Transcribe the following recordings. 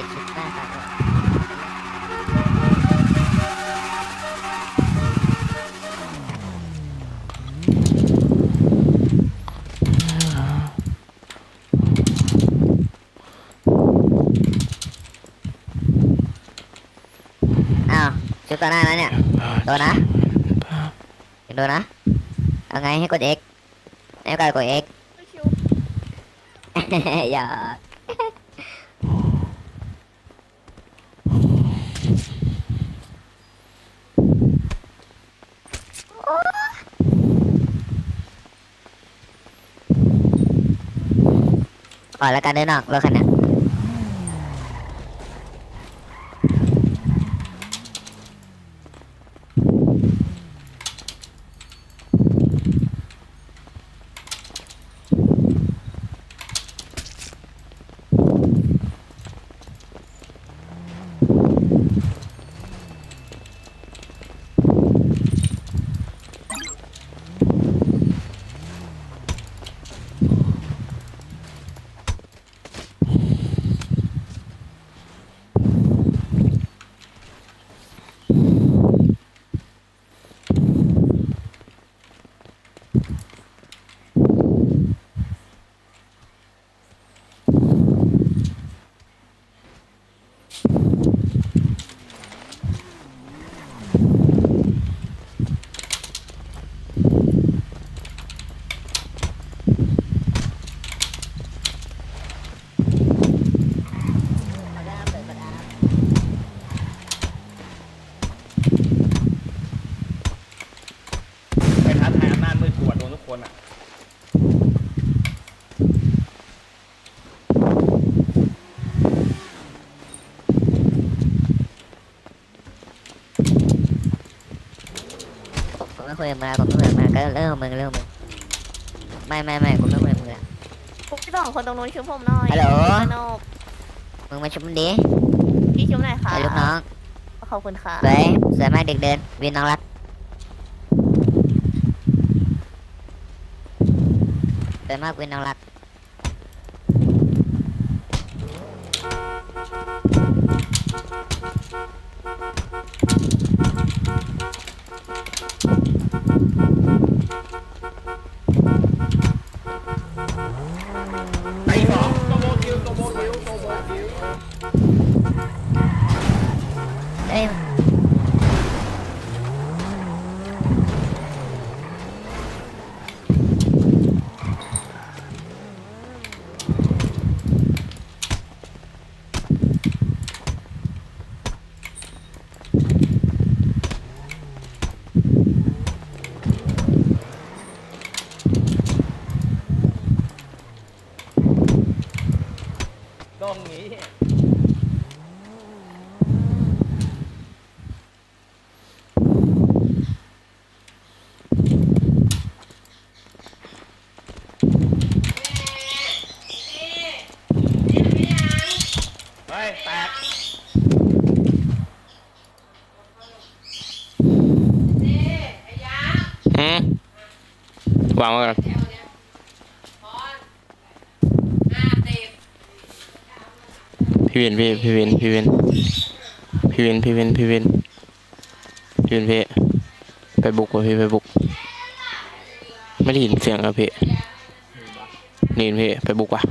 ส่ชุดหน้าตาด้วยอ้าวชุดต่อห ขอแล้วกันนะโดนนะเอาไงให้กด X ให้กดกด X อย่าปล่อยแล้วกันเดินอกรถคันเนี้ย ไปท้าทายอำนาจมืดกวดโดนทุกคนอะ ผมไม่คุยกับมึงแล้วผมไม่คุยกับมึงแล้วก็เรื่องของมึงเรื่องของมึงไม่ไม่ไม่ผมไม่คุยกับมึงแล้วผมพี่สองคนตรงนู้นชุบผมหน่อยฮัลโหลสนุกมึงมาชุบมันดิพี่ชุบหน่อยค่ะไอ้ลูกน้องขอบคุณค่ะสวยสวยมากเด็กเดินวินน้องรักสวยมากวินน้องรัก อืมวางไว้ก่อนพี่วินพี่พี่วินพี่วินพี่วินพี่วินพี่วินพี่วินพี่ไปบุกวะพี่ไปบุก ไม่ได้ยินเสียงอะพี่นี่พี่ไปบุกวะ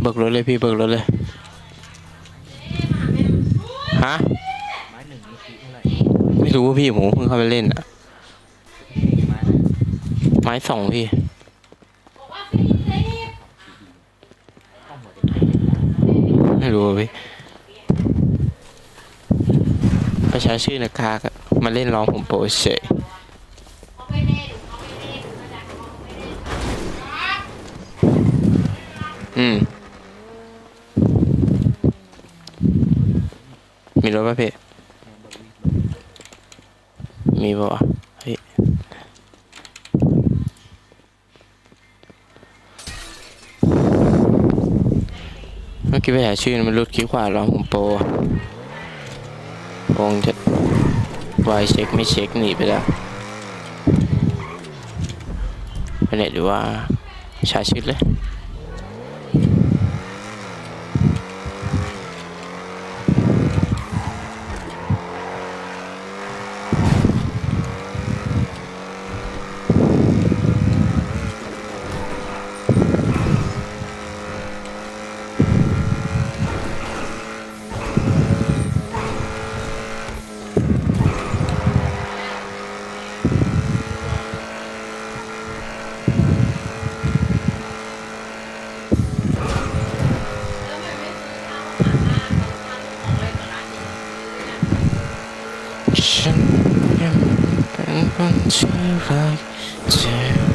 เบิกรถเลยพี่เบิกรถเลยฮะ ไม่รู้ว่าพี่ผมเพิ่งเข้าไปเล่นอะไม้สองพี่ไม่รู้อะพี่ประชาชื่อนะคากอะมาเล่นร้องผมโปรเฉยอืมมีรถป่ะพี่ มีปะวะเฮ้ยเมื่อกี้ไปหาชื่อมันรุดคิ้ขวาร้องผมโปรวงจะวายเช็คไม่เช็คหนีไปแล้วไปไหนหรือว่าชาชิดเลย ที่รักเธอ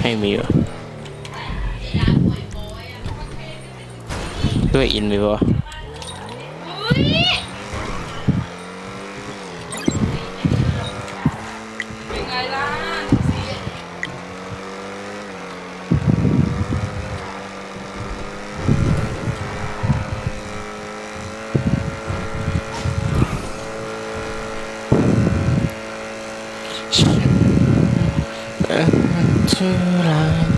ไม่มีวะด้วยอินมีวะ เป็นไงล่ะ ฉันเป็น ที่รั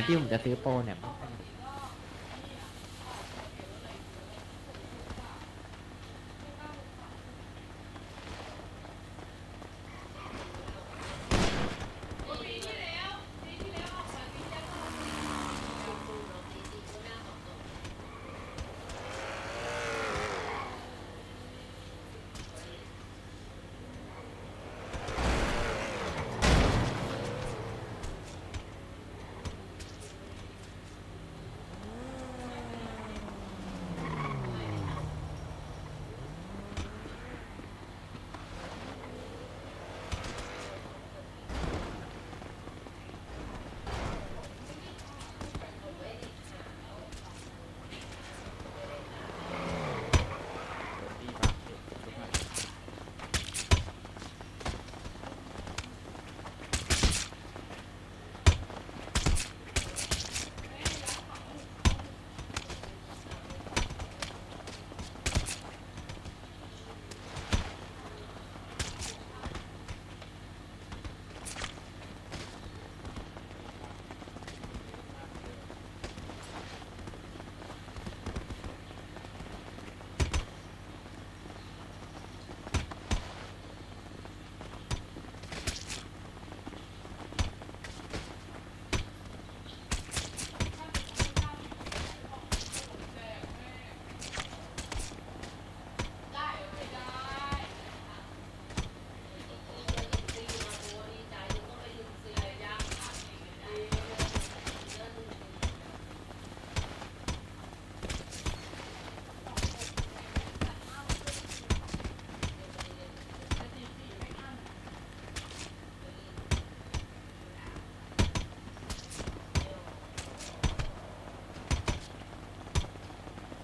เนี่ยพี่ผมจะซื้อโปรเนี่ย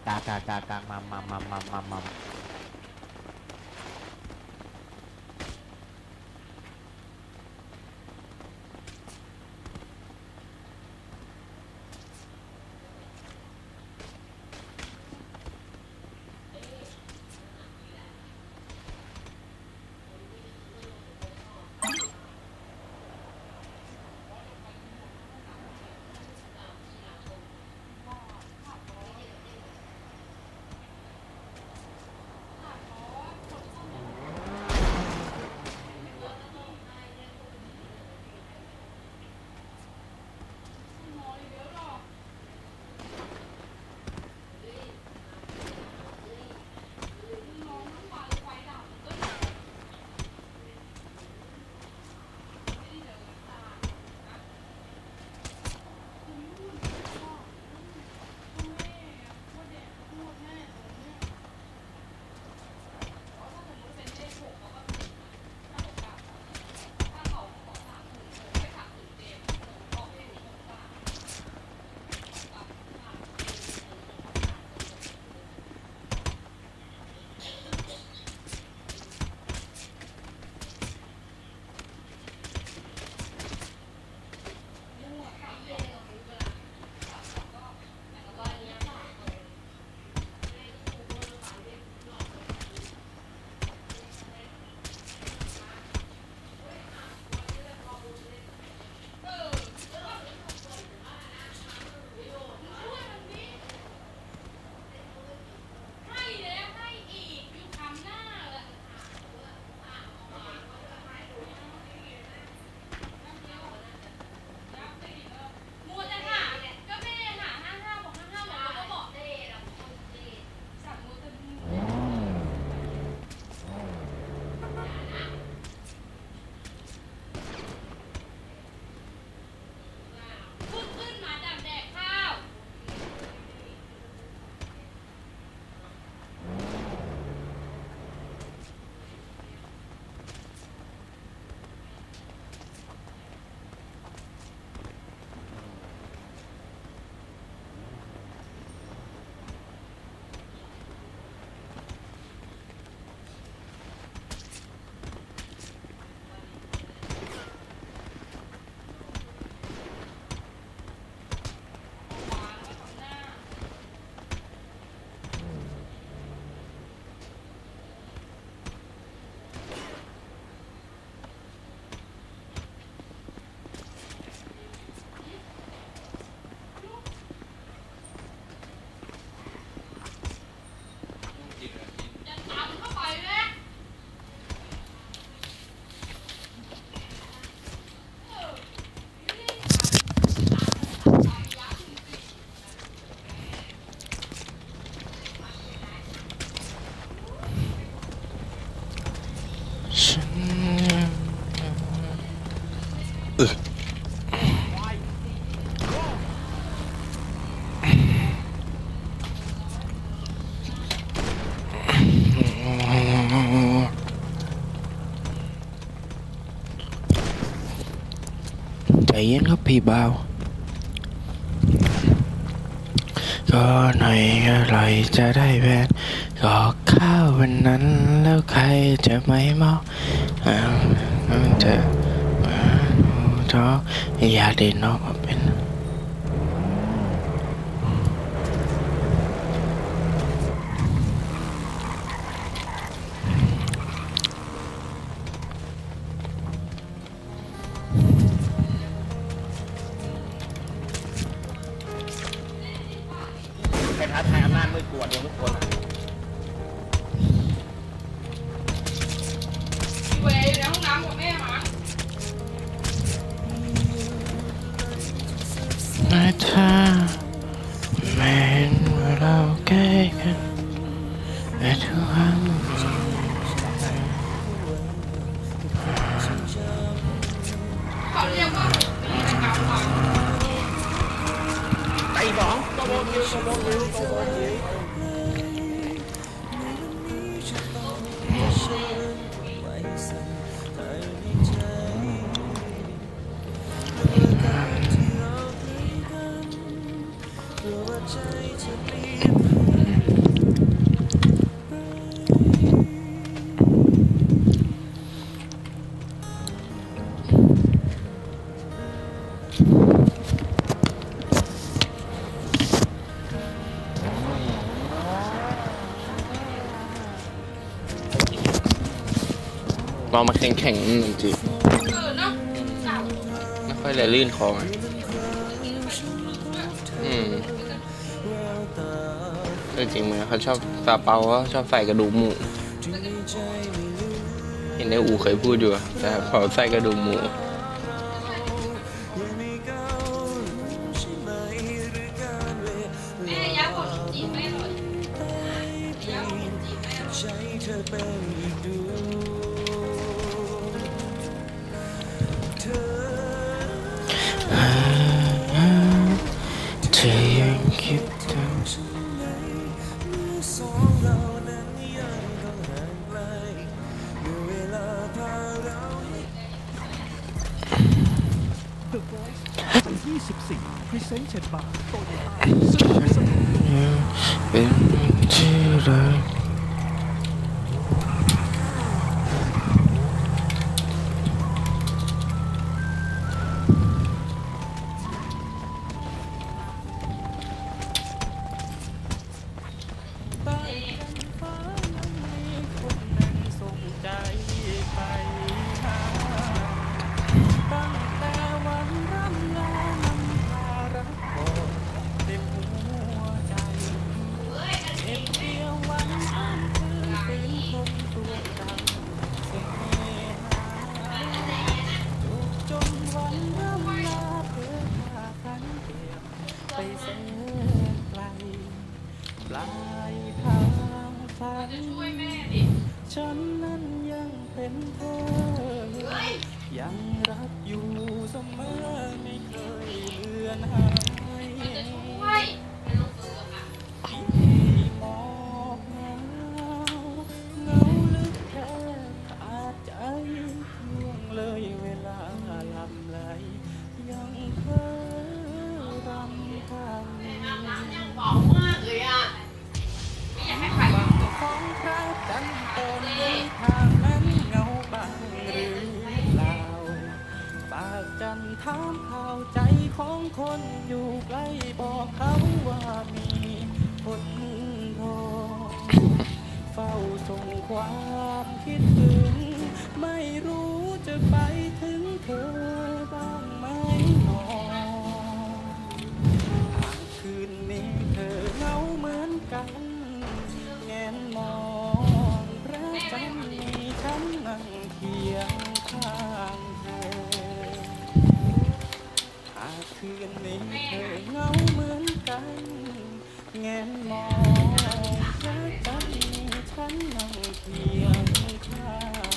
กากากากามา เย็นครับพี่บ่าว ก็หน่อยอะไรจะได้แฟนก็ข้าววันนั้นแล้วใครจะไม่มาอ่ามันจะท้ออยากได้นอกเป็น เห็นว่าเราใกล้กันแต่ทุกครั้ง ลองมาแข็งแข็งๆหนึ่งจีไม่ค่อยเลยลื่นคออะอืมเออจริงไหมเขาชอบซาเปาเขาชอบใส่กระดูกหมู เห็นในอูเคยพูดอยู่อะแต่เขาใส่กระดูกหมู เงข้างเธอ หากคืนนี้เธอเหงาเหมือนกันแงนมองพระจันทร์มีฉันนั่งเคียงข้าง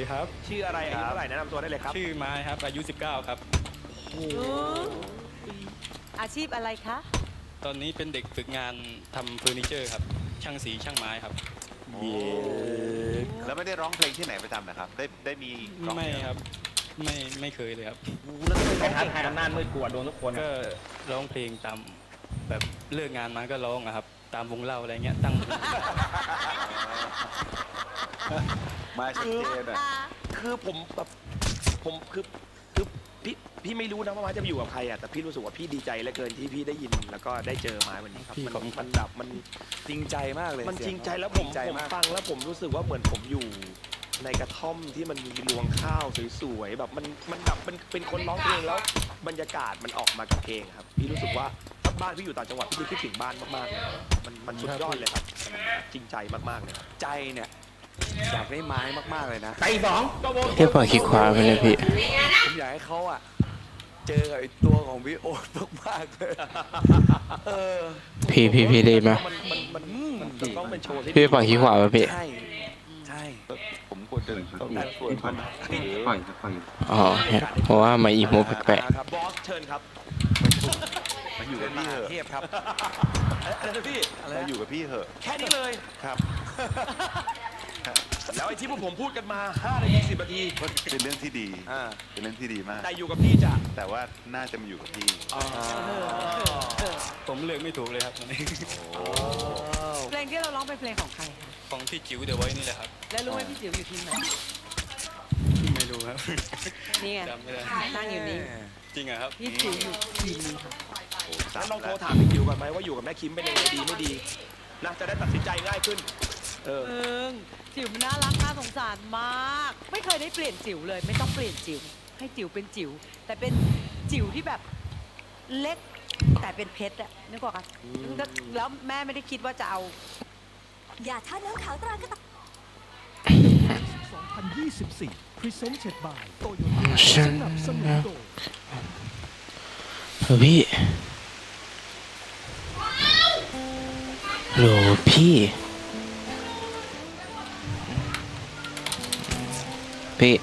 ดีครับ ชื่ออะไรอายุเท่าไหร่แนะนำตัวได้เลยครับ ชื่อไม้ครับ อายุ 19 ครับ อาชีพอะไรคะ ตอนนี้เป็นเด็กฝึกงานทำเฟอร์นิเจอร์ครับ ช่างสีช่างไม้ครับ แล้วไม่ได้ร้องเพลงที่ไหนประจำนะครับ ได้ได้มีร้องไม่ครับ ไม่ไม่เคยเลยครับใครทักใครทำหน้ามืดกลัวโดนทุกคนก็ร้องเพลงตามแบบเลิกงานมาก็ร้องอะครับ ตามวงเล่าอะไรเงี้ยตั้ง มาชัดเจนอะคือผมแบบผมคือคือพี่พี่ไม่รู้นะว่ามาจะไปอยู่กับใครอะแต่พี่รู้สึกว่าพี่ดีใจเหลือเกินที่พี่ได้ยินแล้วก็ได้เจอมาวันนี้ครับพี่มันขอบคุณครับมันแบบมันจริงใจมากเลยมันเสียจริงใจแล้วผมจริงใจผมมาก ฟังแล้วผมรู้สึกว่าเหมือนผมอยู่ในกระท่อมที่มันมีรวงข้าวสวยๆแบบมันมันแบบมันเป็นคนร้องเพลงแล้ว บรรยากาศมันออกมากับเพลงครับ พี่รู้สึกว่าถ้าบ้านพี่อยู่ต่างจังหวัดพี่คิดถึงบ้านมากๆเลยมันมันสุดยอดเลยครับ จริงใจมากๆเลยครับ ใจเนี่ย อยากได้ไม้มากๆเลยนะไก่สองโตโบเที่ยวปล่อยคลิกขวาไปเลยพี่ ผมอยากให้เขาอะ เจอไอ้ตัวของพี่โอ๊ตมากๆเลยเออพี่พี่พี่ได้ไหมมันมันมันมันจะต้องเป็นโชว์ที่พี่ปล่อยคลิกขวาไปพี่ ใช่ใช่ผมควรจะต้องการควรมันอ๋อเนี่ยเพราะว่ามาอีโมแปลกครับบอสเชิญครับมาอยู่กับพี่เหอะเทพครับอะไรนะพี่อะไรมานะอยู่กับพี่เหอะแค่นี้เลยครับ แล้วไอ้ที่พวกผมพูดกันมา5นาที10นาที เป็นเรื่องที่ดี อ่า เป็นเรื่องที่ดีมาก แต่อยู่กับพี่จ้ะแต่ว่าน่าจะมาอยู่กับพี่ ผมเลือกไม่ถูกเลยครับตอนนี้ เพลงที่เราร้องเป็นเพลงของใครคะของพี่จิ๋วเดี๋ยวไว้นี่แหละครับ แล้วรู้ไหมพี่จิ๋วอยู่ทีมไหนไม่รู้ครับ นี่ไงจำไม่ได้ นั่งอยู่นี่จริงเหรอครับ พี่จิ๋วอยู่ทีมนี้ค่ะแล้วลองโทรถามพี่จิ๋วก่อนไหมว่าอยู่กับแม่คิมเป็นยังไงดีไม่ดีนะจะได้ตัดสินใจง่ายขึ้น เออเอิงจิ๋วมันน่ารักน่าสงสารมาก ไม่เคยได้เปลี่ยนจิ๋วเลย ไม่ต้องเปลี่ยนจิ๋วให้จิ๋วเป็นจิ๋วแต่เป็นจิ๋วที่แบบเล็กแต่เป็นเพชรอะนึกออกปะอืม แล้วแม่ไม่ได้คิดว่าจะเอาอย่าท่าน้ำขาวตรากระต่าย2024พรีเซนต์เช็ดบายโตโยต้าฉัสนนับสนุนโดยเฮ้ยพี่โหลพี่ พี่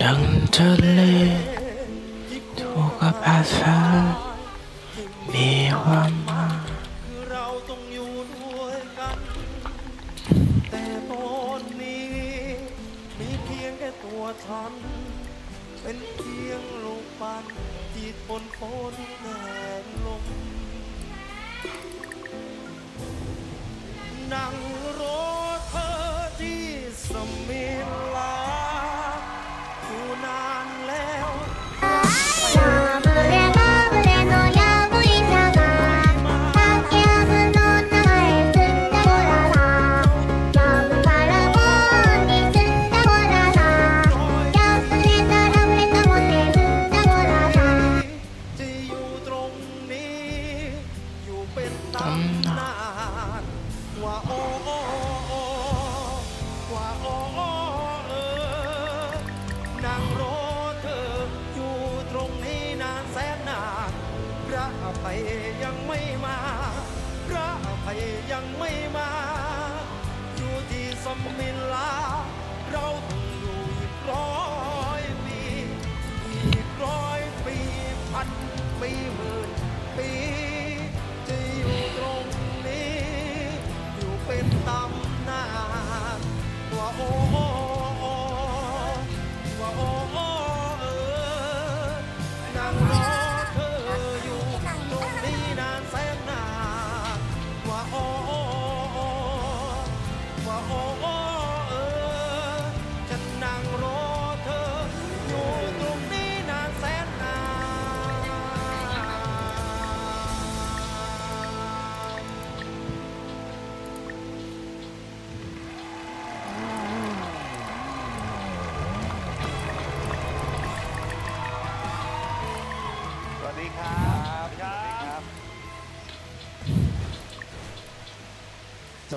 ดังทะเลถูกกับภาษามีความหมายคือเราต้องอยู่ด้วยกันแต่ตอนนี้มีเพียงแค่ตัวฉันเป็นเพียงลูกปั้นที่ทนฝนแดดลมนั่งรถเธอ มิลาเรา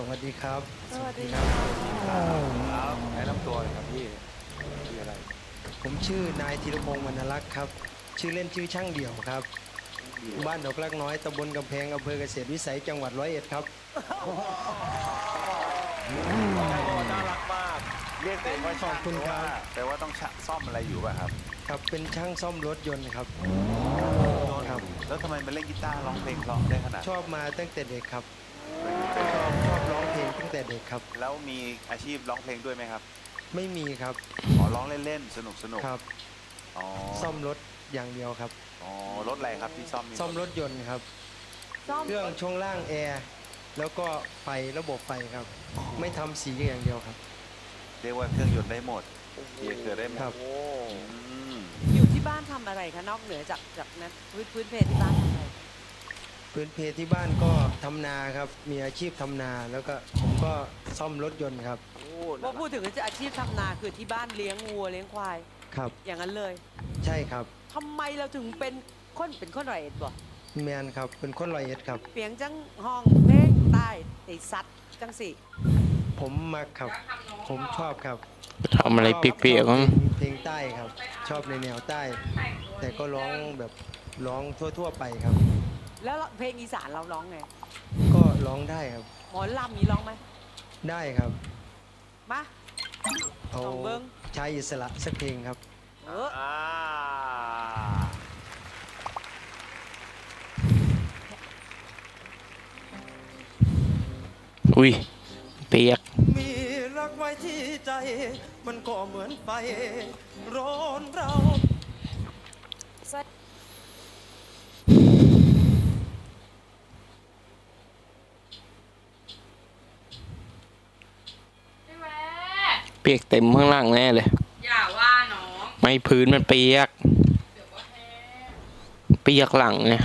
วัสดีครับ สวัสดีครับแนะนำตัวเลยครับพี่ชื่ออะไรผมชื่อนายธีรพงศ์วรรณรักษ์ครับ ชื่อเล่นชื่อช่างเดี่ยวครับ บ้านดอกลักน้อยตำบลกำแพงอำเภอเกษตรวิสัยจังหวัดร้อยเอ็ดครับ น่ารักมาก เรียกตัวเองว่าช่างขอบคุณครับ แต่ว่าต้องซ่อมอะไรอยู่ป่ะครับ ครับเป็นช่างซ่อมรถยนต์ครับครับ แล้วทำไมมาเล่นกีตาร์ร้องเพลงเพราะได้ขนาดชอบมาตั้งแต่เด็กครับ ชอบชอบร้องเพลง ตั้งแต่เด็กครับ แล้วมีอาชีพร้องเพลงด้วยไหมครับไม่มีครับอ๋อร้องเล่นๆสนุกสนุกครับ อ๋อซ่อมรถอย่างเดียวครับ อ๋อรถอะไรครับที่ซ่อมนี่ซ่อมรถยนต์ครับ ซ่อมเครื่องช่วงล่างแอร์แล้วก็ไฟระบบไฟครับ ไม่ทำสีอย่างเดียวครับ เรียกว่าเครื่องยนต์ได้หมดเกียร์เกิดได้หมดครับโอ้อืมอยู่ที่บ้านทำอะไรคะนอกเหนือจากจากนั้นพื้นพื้นเพที่บ้านทำอะไร พื้นเพที่บ้านก็ทำนาครับ มีอาชีพทำนาแล้วก็ผมก็ซ่อมรถยนต์ครับโหว่าพูดถึงจะอาชีพทำนาคือที่บ้านเลี้ยงวัวเลี้ยงควาย ครับ อย่างนั้นเลยใช่ครับทำไมเราถึงเป็นคนเป็นคนไรเอ็ดบ่แมนครับเป็นคนร้อยเอ็ดครับ เปียงจังห้องเพลงใต้ไอ้สัตว์จังสิผมมาครับ ผมชอบครับทำอะไรเปียกๆมั้งเพลงใต้ครับ ชอบในแนวใต้ แต่ก็ร้องแบบร้องทั่ว ๆ ไปครับ แล้วเพลงอีสานเราร้องไงก็ร้องได้ครับ หมอลำนี้ร้องไหมได้ครับ มาเอาลองเบิ่งชายอิสระสักเพลงครับ เอออ่าอุ้ยเปียก มีรักไว้ที่ใจ มันก็เหมือนไฟร้อนเรา พี่แว เปียกเต็มข้างล่างแน่เลย อย่าว่าน้องไม่พื้นมันเปียก เดี๋ยวก็แห้งเปียกหลังเนี่ย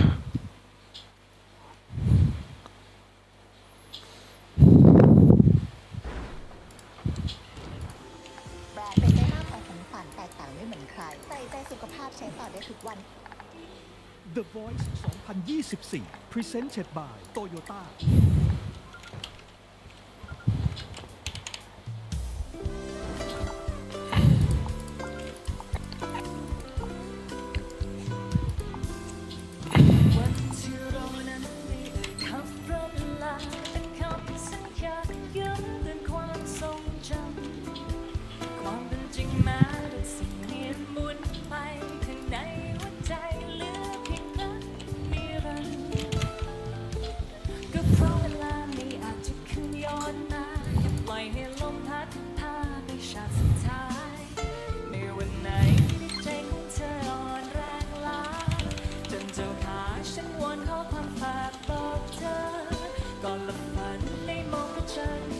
แบรนด์เป็นได้มากกว่าของขวัญแตกต่างไม่เหมือนใคร ใส่ใจสุขภาพใช้ต่อได้ทุกวัน The Voice 2024 Presented by Toyota ม